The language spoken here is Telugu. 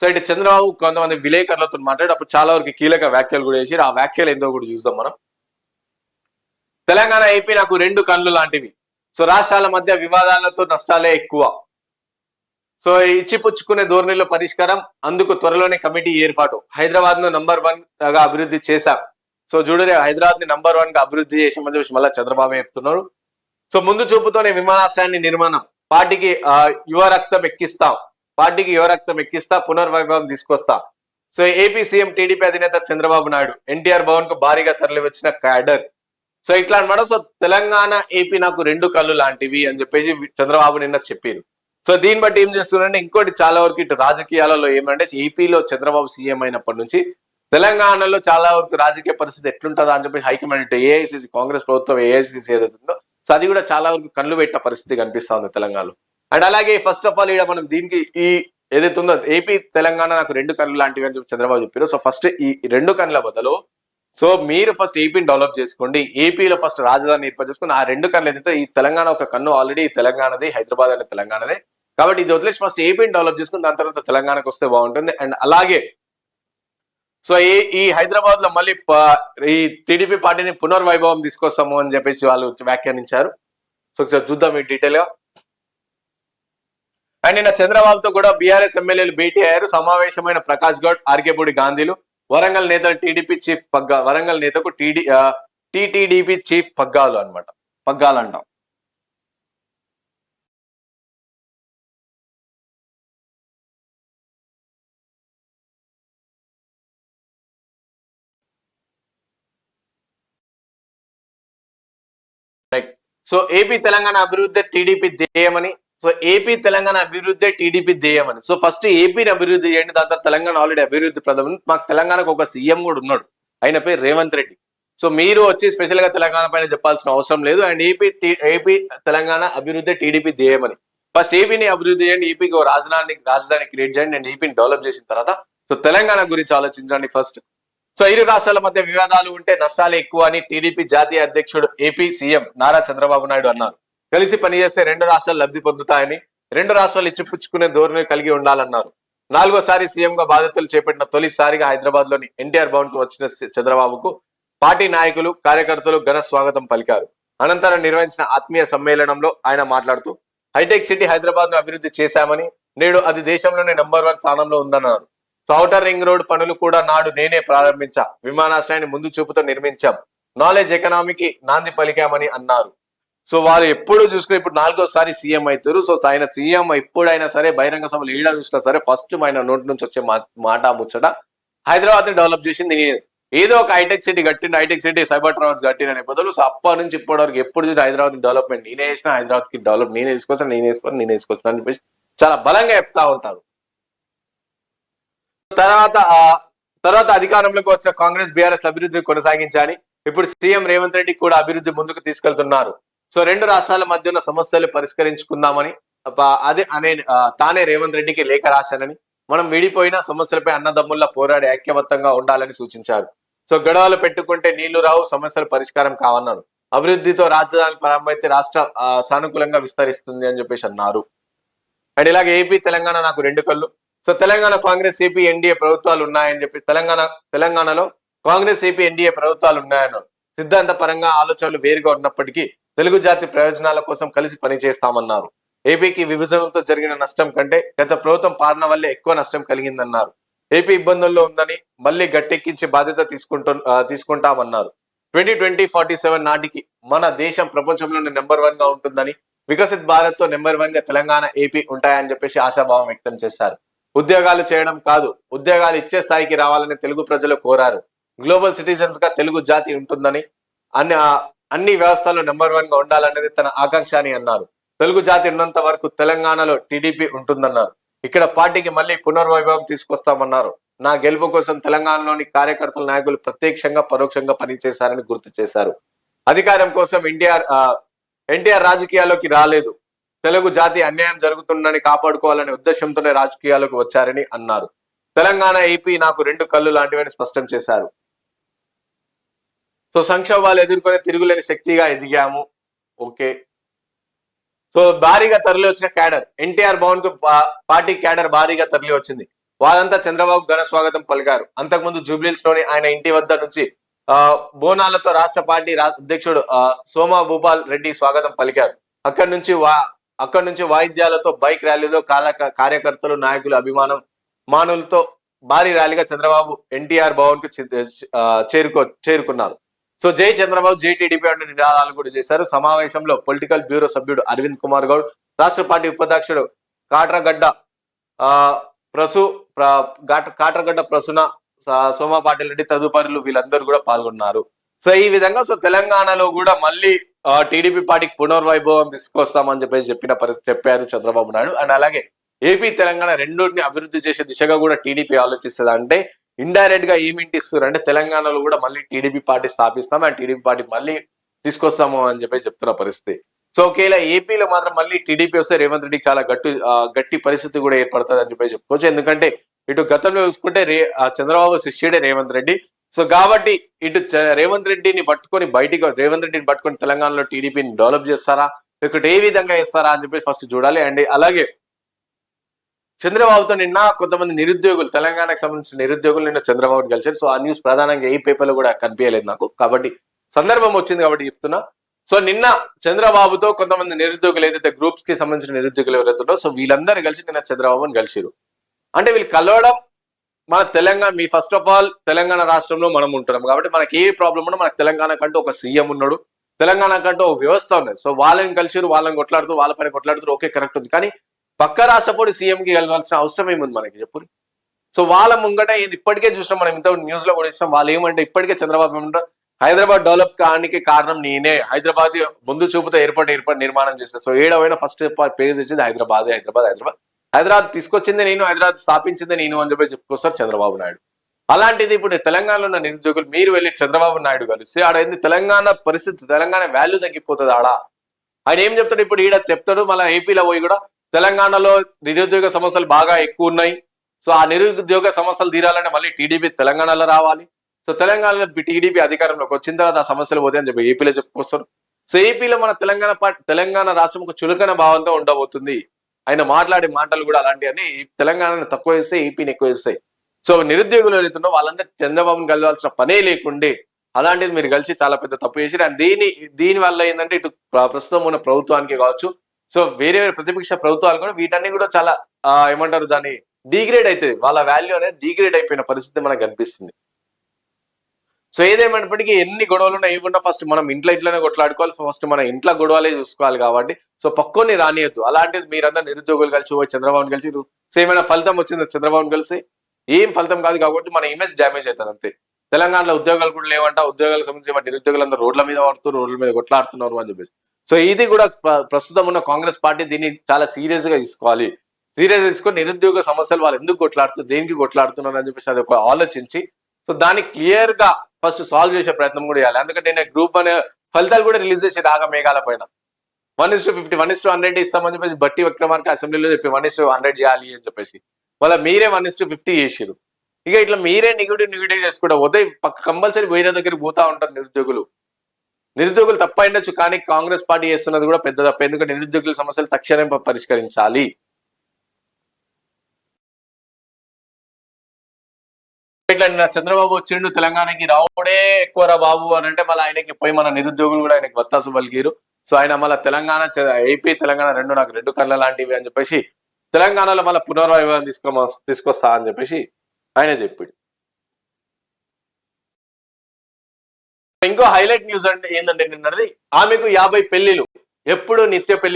సో ఇటు చంద్రబాబు కొంతమంది విలేకరులతో మాట్లాడి అప్పుడు చాలా వరకు కీలక వ్యాఖ్యలు కూడా చేసి ఆ వ్యాఖ్యలు ఏందో కూడా చూద్దాం మనం. తెలంగాణ ఏపీ నాకు రెండు కళ్ళు లాంటివి. సో రాష్ట్రాల మధ్య వివాదాలతో నష్టాలే ఎక్కువ. సో ఇచ్చిపుచ్చుకునే ధోరణిలో పరిష్కారం అందుకు త్వరలోనే కమిటీ ఏర్పాటు. హైదరాబాద్ను నంబర్ వన్గా అభివృద్ధి చేశాం. సో చూడరే హైదరాబాద్ని నంబర్ వన్గా అభివృద్ధి చేసామని చెప్పి మళ్ళీ చంద్రబాబు చెప్తున్నారు. సో ముందు చూపుతోనే విమానాశ్రయాన్ని నిర్మాణం. పార్టీకి యువ రక్తం ఎక్కిస్తాం. పార్టీకి యువ రక్తం ఎక్కిస్తా పునర్వైభవం తీసుకొస్తా. సో ఏపీ సీఎం టీడీపీ అధినేత చంద్రబాబు నాయుడు ఎన్టీఆర్ భవన్కు భారీగా తరలి వచ్చిన క్యాడర్. సో ఇట్లా అనమాట సో తెలంగాణ ఏపీ నాకు రెండు కళ్ళు లాంటివి అని చెప్పేసి చంద్రబాబు నిన్న చెప్పారు సో దీన్ని బట్టి ఏం చేస్తున్నారంటే ఇంకోటి చాలా వరకు ఇటు రాజకీయాలలో ఏమంటే ఏపీలో చంద్రబాబు సీఎం అయినప్పటి నుంచి తెలంగాణలో చాలా వరకు రాజకీయ పరిస్థితి ఎట్లుంటుందా అని చెప్పి హైకమాండ్ ఇటు ఏఐసిసి కాంగ్రెస్ ప్రభుత్వం ఏఐసిసి ఏదైతుందో సో అది కూడా చాలా వరకు కళ్ళు పెట్టిన పరిస్థితి కనిపిస్తా ఉంది తెలంగాణలో. అండ్ అలాగే ఫస్ట్ ఆఫ్ ఆల్ ఇక్కడ మనం దీనికి ఈ ఏదైతే ఉందో ఏపీ తెలంగాణ నాకు రెండు కన్నులు లాంటివి అని చెప్పి చంద్రబాబు చెప్పారు. సో ఫస్ట్ ఈ రెండు కన్నుల బదులు సో మీరు ఫస్ట్ ఏపీని డెవలప్ చేసుకోండి. ఏపీలో ఫస్ట్ రాజధాని ఏర్పాటు చేసుకుని ఆ రెండు కన్నులు ఏదైతే ఈ తెలంగాణ ఒక కన్ను ఆల్రెడీ తెలంగాణది హైదరాబాద్ అనే తెలంగాణదే. కాబట్టి ఇది వదిలేసి ఫస్ట్ ఏపీని డెవలప్ చేసుకుని దాని తర్వాత తెలంగాణకు వస్తే బాగుంటుంది. అండ్ అలాగే సో ఈ ఈ హైదరాబాద్లో మళ్ళీ ఈ టీడీపీ పార్టీని పునర్వైభవం తీసుకొస్తాము అని చెప్పేసి వాళ్ళు వ్యాఖ్యానించారు. సో ఒకసారి చూద్దాం ఈ డీటెయిల్గా. అండ్ నిన్న చంద్రబాబుతో కూడా బీఆర్ఎస్ ఎమ్మెల్యేలు భేటీ అయ్యారు. సమావేశమైన ప్రకాష్ గౌడ్ ఆర్కేపూడి గాంధీలు వరంగల్ నేత టీడీపీ చీఫ్ పగ్గా వరంగల్ నేతకు టీడీ టీటీడీపీ చీఫ్ పగ్గాలు అన్నమాట. పగ్గాలు అంటాం రైట్ సో ఏపీ తెలంగాణ అభివృద్ధి టీడీపీ ధ్యేయమని సో ఏపీ తెలంగాణ అభివృద్ధి టీడీపీ ధ్యేయమని సో ఫస్ట్ ఏపీని అభివృద్ధి చేయండి దాని తర్వాత తెలంగాణ ఆల్రెడీ అభివృద్ధి ప్రథమం మాకు తెలంగాణకు ఒక సీఎం కూడా ఉన్నాడు. ఆయన పేరు రేవంత్ రెడ్డి సో మీరు వచ్చి స్పెషల్గా తెలంగాణ పైన చెప్పాల్సిన అవసరం లేదు. అండ్ ఏపీ ఏపీ తెలంగాణ అభివృద్ధి టీడీపీ ధ్యేయమని ఫస్ట్ ఏపీని అభివృద్ధి చేయండి ఏపీకి ఒక రాజధాని రాజధాని క్రియేట్ చేయండి అండ్ ఏపీని డెవలప్ చేసిన తర్వాత సో తెలంగాణ గురించి ఆలోచించండి ఫస్ట్ సో ఇరు రాష్ట్రాల మధ్య వివాదాలు ఉంటే నష్టాలు ఎక్కువ అని టీడీపీ జాతీయ అధ్యక్షుడు ఏపీ సీఎం నారా చంద్రబాబు నాయుడు అన్నారు. కలిసి పనిచేస్తే రెండు రాష్ట్రాలు లబ్ధి పొందుతాయని రెండు రాష్ట్రాలు ఇచ్చిపుచ్చుకునే ధోరణి కలిగి ఉండాలన్నారు. నాలుగోసారి సీఎంగా బాధ్యతలు చేపట్టిన తొలిసారిగా హైదరాబాద్లోని ఎన్టీఆర్ భవన్కు వచ్చిన చంద్రబాబుకు పార్టీ నాయకులు కార్యకర్తలు ఘన స్వాగతం పలికారు. అనంతరం నిర్వహించిన ఆత్మీయ సమ్మేళనంలో ఆయన మాట్లాడుతూ హైటెక్ సిటీ హైదరాబాద్ను అభివృద్ధి చేశామని నేడు అది దేశంలోనే నెంబర్ వన్ స్థానంలో ఉందన్నారు. సౌటర్ రింగ్ రోడ్ పనులు కూడా నాడు నేనే ప్రారంభించా. విమానాశ్రయాన్ని ముందు చూపుతో నిర్మించాం. నాలెడ్జ్ ఎకనామీకి నాంది పలికామని అన్నారు. సో వారు ఎప్పుడు చూసుకుని ఇప్పుడు నాలుగోసారి సీఎం అవుతారు. సో ఆయన సీఎం ఎప్పుడైనా సరే బహిరంగ సభలు ఏడా చూసినా సరే ఫస్ట్ ఆయన నోటి నుంచి వచ్చే మాట ముచ్చట. హైదరాబాద్ని డెవలప్ చేసింది ఏదో ఒక హైటెక్ సిటీ కట్టిండు హైటెక్ సిటీ సైబర్ ట్రావెల్స్ కట్టిన బదులు సో అప్పటి నుంచి ఇప్పటి వరకు ఎప్పుడు చూసి హైదరాబాద్ డెవలప్మెంట్ నేనే చేసిన హైదరాబాద్కి డెవలప్ నేనే తీసుకొస్తాను నేనే వేసుకొని నేనే వేసుకొస్తాను అని చెప్పేసి చాలా బలంగా చెప్తా ఉంటారు. తర్వాత తర్వాత అధికారంలోకి వచ్చిన కాంగ్రెస్ బీఆర్ఎస్ అభివృద్ధి కొనసాగించాలి. ఇప్పుడు సీఎం రేవంత్ రెడ్డి కూడా అభివృద్ధి ముందుకు తీసుకెళ్తున్నారు. సో రెండు రాష్ట్రాల మధ్య ఉన్న సమస్యలు పరిష్కరించుకుందామని అదే అనే తానే రేవంత్ రెడ్డికి లేఖ రాశానని మనం విడిపోయిన సమస్యలపై అన్నదమ్ముల్లా పోరాడి ఐక్యవత్తంగా ఉండాలని సూచించారు. సో గొడవలు పెట్టుకుంటే నీళ్ళు రావు సమస్యలు పరిష్కారం కావన్నారు అభివృద్ధితో రాజధాని ప్రారంభమైతే రాష్ట్ర సానుకూలంగా విస్తరిస్తుంది అని చెప్పేసి అన్నారు. అండ్ ఇలాగే ఏపీ తెలంగాణ నాకు రెండు కళ్ళు. So Telangana Congress AP NDA ప్రభుత్వాలు ఉన్నాయని చెప్పి తెలంగాణ తెలంగాణలో కాంగ్రెస్ ఏపీ ఎన్డీఏ ప్రభుత్వాలు ఉన్నాయన్నారు. సిద్ధాంత పరంగా ఆలోచనలు వేరుగా ఉన్నప్పటికీ తెలుగు జాతి ప్రయోజనాల కోసం కలిసి పనిచేస్తామన్నారు ఏపీకి విభజనలతో జరిగిన నష్టం కంటే గత ప్రభుత్వం పాలన వల్లే ఎక్కువ నష్టం కలిగిందన్నారు. ఏపీ ఇబ్బందుల్లో ఉందని మళ్ళీ గట్టెక్కించి బాధ్యత తీసుకుంటు తీసుకుంటామన్నారు. ట్వంటీ ట్వంటీ ఫార్టీ సెవెన్ నాటికి మన దేశం ప్రపంచంలోనే నెంబర్ వన్గా ఉంటుందని వికసిత్ భారత్తో నెంబర్ వన్గా తెలంగాణ ఏపీ ఉంటాయని చెప్పేసి ఆశాభావం వ్యక్తం చేశారు. ఉద్యోగాలు చేయడం కాదు ఉద్యోగాలు ఇచ్చే స్థాయికి రావాలని తెలుగు ప్రజలు కోరారు. గ్లోబల్ సిటిజన్స్గా తెలుగు జాతి ఉంటుందని అన్ని అన్ని వ్యవస్థల్లో నెంబర్ వన్గా ఉండాలనేది తన ఆకాంక్ష అని అన్నారు. తెలుగు జాతి ఉన్నంత వరకు తెలంగాణలో టీడీపీ ఉంటుందన్నారు. ఇక్కడ పార్టీకి మళ్ళీ పునర్వైభవం తీసుకొస్తామన్నారు. నా గెలుపు కోసం తెలంగాణలోని కార్యకర్తల నాయకులు ప్రత్యక్షంగా పరోక్షంగా పనిచేశారని గుర్తు చేశారు. అధికారం కోసం ఎన్టీఆర్ ఎన్టీఆర్ రాజకీయాల్లోకి రాలేదు. తెలుగు జాతి అన్యాయం జరుగుతుందని కాపాడుకోవాలనే ఉద్దేశంతోనే రాజకీయాలకు వచ్చారని అన్నారు. తెలంగాణ ఏపీ నాకు రెండు కళ్ళు లాంటివని స్పష్టం చేశారు. సో సంక్షోభాలు ఎదుర్కొనే తిరుగులేని శక్తిగా ఎదిగాము. ఓకే. సో భారీగా తరలి వచ్చిన క్యాడర్ ఎన్టీఆర్ భవన్కు పార్టీ క్యాడర్ భారీగా తరలి వచ్చింది. వారంతా చంద్రబాబు ఘన స్వాగతం పలికారు. అంతకుముందు జూబ్లీస్లోని ఆయన ఇంటి వద్ద నుంచి ఆ బోనాలతో రాష్ట్ర పార్టీ రా- అధ్యక్షుడు ఆ, సోమా భూపాల్ రెడ్డి స్వాగతం పలికారు. అక్కడి నుంచి వా అక్కడి నుంచి వాయిద్యాలతో బైక్ ర్యాలీలో కాల కార్యకర్తలు నాయకులు అభిమానం మానులతో భారీ ర్యాలీగా చంద్రబాబు ఎన్టీఆర్ భవన్కు చేరుకో చేరుకున్నారు. సో జై చంద్రబాబు జై టీడీపీ అంటూ నినాదాలు కూడా చేశారు. సమావేశంలో పొలిటికల్ బ్యూరో సభ్యుడు అరవింద్ కుమార్ గౌడ్ రాష్ట్ర పార్టీ ఉపాధ్యక్షుడు కాట్రగడ్డ ప్రసు కాట్రగడ్డ ప్రసున సోమా పాటిల్ రెడ్డి తదుపరులు వీళ్ళందరూ కూడా పాల్గొన్నారు. సో ఈ విధంగా సో తెలంగాణలో కూడా మళ్ళీ టీడీపీ పార్టీకి పునర్వైభవం తీసుకొస్తామని చెప్పేసి చెప్పిన పరిస్థితి చెప్పారు చంద్రబాబు నాయుడు. అండ్ అలాగే ఏపీ తెలంగాణ రెండింటిని అభివృద్ధి చేసే దిశగా కూడా టీడీపీ ఆలోచిస్తుంది అంటే ఇండైరెక్ట్గా ఏమింటి ఇస్తారు అంటే తెలంగాణలో కూడా మళ్ళీ టీడీపీ పార్టీ స్థాపిస్తాం అండ్ టీడీపీ పార్టీ మళ్ళీ తీసుకొస్తాము అని చెప్పి చెప్తున్న పరిస్థితి. సో ఒకవేళ ఏపీలో మాత్రం మళ్ళీ టీడీపీ వస్తే రేవంత్ రెడ్డికి చాలా గట్టి గట్టి పరిస్థితి కూడా ఏర్పడుతుంది అని చెప్పి చెప్పుకోవచ్చు. ఎందుకంటే ఇటు గతంలో చూసుకుంటే రే ఆ, చంద్రబాబు శిష్యుడే రేవంత్ రెడ్డి. సో కాబట్టి ఇటు రేవంత్ రెడ్డిని పట్టుకొని బయటికి రేవంత్ రెడ్డిని పట్టుకొని తెలంగాణలో టీడీపీని డెవలప్ చేస్తారా? లేకపోతే ఏ విధంగా చేస్తారా అని చెప్పి ఫస్ట్ చూడాలి. అండ్ అలాగే చంద్రబాబుతో నిన్న కొంతమంది నిరుద్యోగులు తెలంగాణకు సంబంధించిన నిరుద్యోగులు నిన్న చంద్రబాబు కలిశారు. సో ఆ న్యూస్ ప్రధానంగా ఏ పేపర్లో కూడా కనిపించలేదు నాకు. కాబట్టి సందర్భం వచ్చింది కాబట్టి చెప్తున్నా. సో నిన్న చంద్రబాబుతో కొంతమంది నిరుద్యోగులు ఏదైతే గ్రూప్స్కి సంబంధించిన నిరుద్యోగులు ఎవరైతుందో సో వీళ్ళందరూ కలిసి నిన్న చంద్రబాబుని కలిసిరు అంటే వీళ్ళు కలవడం మన తెలంగాణ మీ ఫస్ట్ ఆఫ్ ఆల్ తెలంగాణ రాష్ట్రంలో మనం ఉంటున్నాం. కాబట్టి మనకి ఏ ప్రాబ్లం ఉన్నా మనకు తెలంగాణ కంటూ ఒక సీఎం ఉన్నాడు. తెలంగాణ కంటూ ఒక వ్యవస్థ ఉన్నది. సో వాళ్ళని కలిసిరు వాళ్ళని కొట్లాడుతూ వాళ్ళ పైన కొట్లాడుతూ ఓకే కరెక్ట్ ఉంది. కానీ పక్క రాష్ట్రపోటీ సీఎంకి వెళ్ళాల్సిన అవసరం ఏముంది మనకి చెప్పు సో వాళ్ళ ముంగట ఇది ఇప్పటికే చూసినాం మనం ఇంత న్యూస్లో కూడా ఇస్తాం వాళ్ళు ఏమంటే ఇప్పటికే చంద్రబాబు ఏమంటారు? హైదరాబాద్ డెవలప్ కానికి కారణం నేనే. హైదరాబాద్ ముందు చూపుతో ఏర్పాటు ఏర్పాటు నిర్మాణం చేసిన. సో ఏడవైనా ఫస్ట్ పేరు తెచ్చింది హైదరాబాద్ హైదరాబాద్ హైదరాబాద్. హైదరాబాద్ తీసుకొచ్చింది నేను హైదరాబాద్ స్థాపించింది నేను అని చెప్పి చెప్పుకొస్తారు చంద్రబాబు నాయుడు. అలాంటిది ఇప్పుడు తెలంగాణలో ఉన్న నిరుద్యోగులు మీరు వెళ్ళి చంద్రబాబు నాయుడు కలిసి ఆడ ఏంది? తెలంగాణ పరిస్థితి తెలంగాణ వాల్యూ తగ్గిపోతుంది ఆడ. ఆయన ఏం చెప్తాడు? ఇప్పుడు ఈడ చెప్తాడు మళ్ళీ ఏపీలో పోయి కూడా తెలంగాణలో నిరుద్యోగ సమస్యలు బాగా ఎక్కువ ఉన్నాయి. సో ఆ నిరుద్యోగ సమస్యలు తీరాలంటే మళ్ళీ టీడీపీ తెలంగాణలో రావాలి. సో తెలంగాణలో టీడీపీ అధికారంలోకి వచ్చిన తర్వాత ఆ సమస్యలు పోతాయి అని చెప్పి ఏపీలో చెప్పుకొస్తారు. సో ఏపీలో మన తెలంగాణ పార్టీ తెలంగాణ రాష్ట్రం ఒక చులకన భావంతో ఉండబోతుంది. ఆయన మాట్లాడే మాటలు కూడా అలాంటివన్నీ తెలంగాణను తక్కువ వేస్తే ఏపీని ఎక్కువ వేస్తాయి సో నిరుద్యోగులు ఎవరైతుందో వాళ్ళందరూ చంద్రబాబును కలవాల్సిన పనే లేకుండే. అలాంటిది మీరు కలిసి చాలా పెద్ద తప్పు చేసి దీని దీని వల్ల ఏంటంటే ఇటు ప్రస్తుతం ఉన్న ప్రభుత్వానికి కావచ్చు సో వేరే వేరే ప్రతిపక్ష ప్రభుత్వాలు కూడా వీటన్ని కూడా చాలా ఏమంటారు దాన్ని డిగ్రేడ్ అవుతుంది వాళ్ళ వాల్యూ అనేది డిగ్రేడ్ అయిపోయిన పరిస్థితి మనకు కనిపిస్తుంది. సో ఏదేమైనప్పటికీ ఎన్ని గొడవలు ఉన్నా ఇవ్వకుండా ఫస్ట్ మనం ఇంట్లో ఇంట్లోనే కొట్లాడుకోవాలి. ఫస్ట్ మన ఇంట్లో గొడవలే చూసుకోవాలి కాబట్టి. సో పక్కోని రానియద్దు. అలాంటిది మీరందరూ నిరుద్యోగులు కలిసి చంద్రబాబు కలిసి సో ఫలితం వచ్చింది చంద్రబాబు కలిసి? ఏం ఫలితం కాదు కాబట్టి మన ఇమేజ్ డ్యామేజ్ అవుతుంది అంతే. తెలంగాణలో ఉద్యోగాలు కూడా లేవంట. ఉద్యోగాలకు సంబంధించి మన నిరుద్యోగులందరూ రోడ్ల మీద పడుతున్నారు రోడ్ల మీద కొట్లాడుతున్నారు అని చెప్పేసి. సో ఇది కూడా ప్రస్తుతం ఉన్న కాంగ్రెస్ పార్టీ దీన్ని చాలా సీరియస్గా తీసుకోవాలి. సీరియస్ తీసుకొని నిరుద్యోగ సమస్యలు వాళ్ళు ఎందుకు కొట్లాడుతున్నారు దేనికి కొట్లాడుతున్నారు అని చెప్పేసి అది ఒక ఆలోచించి సో దాన్ని క్లియర్గా ఫస్ట్ సాల్వ్ చేసే ప్రయత్నం కూడా చేయాలి. ఎందుకంటే నేను గ్రూప్ అనే ఫలితాలు కూడా రిలీజ్ చేసి రాగా మేఘాల పైన. One is to fifty one is to hundred ఇస్తామని చెప్పేసి బట్టి విక్రమార్క అసెంబ్లీలో చెప్పి వన్ ఇస్ టు హండ్రెడ్ చేయాలి అని చెప్పేసి. మళ్ళీ మీరే వన్ ఇస్ టు ఫిఫ్టీ చేసిరు ఇక ఇట్లా మీరే నెగిటివ్ నెగిటివ్ చేసుకుంటా పోతే కంపల్సరీ వేరే దగ్గరికి పోతా ఉంటారు నిరుద్యోగులు. నిరుద్యోగులు తప్ప ఉండొచ్చు కానీ కాంగ్రెస్ పార్టీ చేస్తున్నది కూడా పెద్ద తప్ప. ఎందుకంటే నిరుద్యోగుల సమస్యలు తక్షణం పరిష్కరించాలి. చంద్రబాబు వచ్చిండు తెలంగాణకి రావుడే ఎక్కువ రా బాబు అని అంటే మళ్ళీ ఆయనకి పోయి మన నిరుద్యోగులు కూడా ఆయనకి వత్తాసు పలికిరు. సో ఆయన మళ్ళీ తెలంగాణ ఏపీ తెలంగాణ రెండు నాకు రెండు కళ్ళ లాంటివి అని చెప్పేసి తెలంగాణలో మళ్ళీ పునర్వైభవం తీసుకొని తీసుకొస్తా అని చెప్పేసి ఆయన చెప్పాడు. ఇంకో హైలైట్ న్యూస్ అంటే ఏంటంటే నిన్నది ఆమెకు యాభై పెళ్ళిలు ఎప్పుడు నిత్య పెళ్ళి